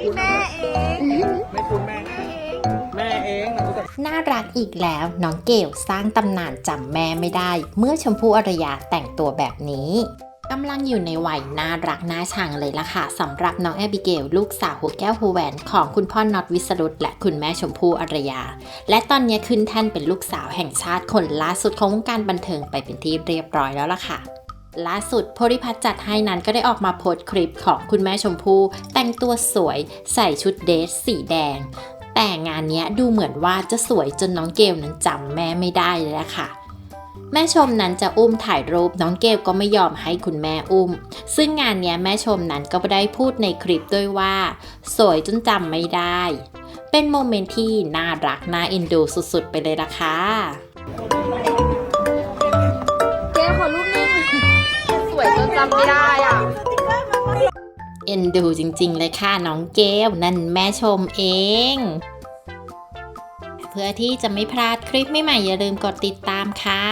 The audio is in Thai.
พี่แม่เองไม่คุณแม่นะแม่เองนะรู้จักน่ารักอีกแล้วน้องเกลสร้างตำนานจำแม่ไม่ได้ เมื่อชมพู่อารยาแต่งตัวแบบนี้กำลังอยู่ในวัยน่ารักน่าชังเลยล่ะค่ะสำหรับน้องแอบิเกลลูกสาวหัวแก้วหัวแหวนของคุณพ่อน็อตวิสรุตและคุณแม่ชมพู่อารยา และตอนนี้ขึ้นแท่นเป็นลูกสาวแห่งชาติคนล่าสุดของวงการบันเทิงไปเป็นที่เรียบร้อยแล้วล่ะค่ะ ล่าสุดโพริพัฒน์จัดให้นั้นก็ได้ออกมาโพสต์คลิปของคุณแม่ชมพู่แต่งตัวสวยใส่ชุดเดรสสีแดง แต่งานนี้ดูเหมือนว่าจะสวยจนน้องเกลนั้นจำแม่ไม่ได้เลยละค่ะแม่ชมนั้นจะอุ้มถ่ายรูปน้องเกลก็ไม่ยอมให้คุณแม่อุ้ม ซึ่งงานนี้แม่ชมนั้นก็ได้พูดในคลิปด้วยว่า สวยจนจำไม่ได้ เป็นโมเมนต์ที่น่ารักน่าเอ็นดูสุดๆ ไปเลยล่ะค่ะ จำไม่ได้อะ เอ็นดูจริงๆเลยค่ะน้องเกลนั่นแม่ชมเอง เพื่อที่จะไม่พลาดคลิปใหม่ๆอย่าลืมกดติดตามค่ะ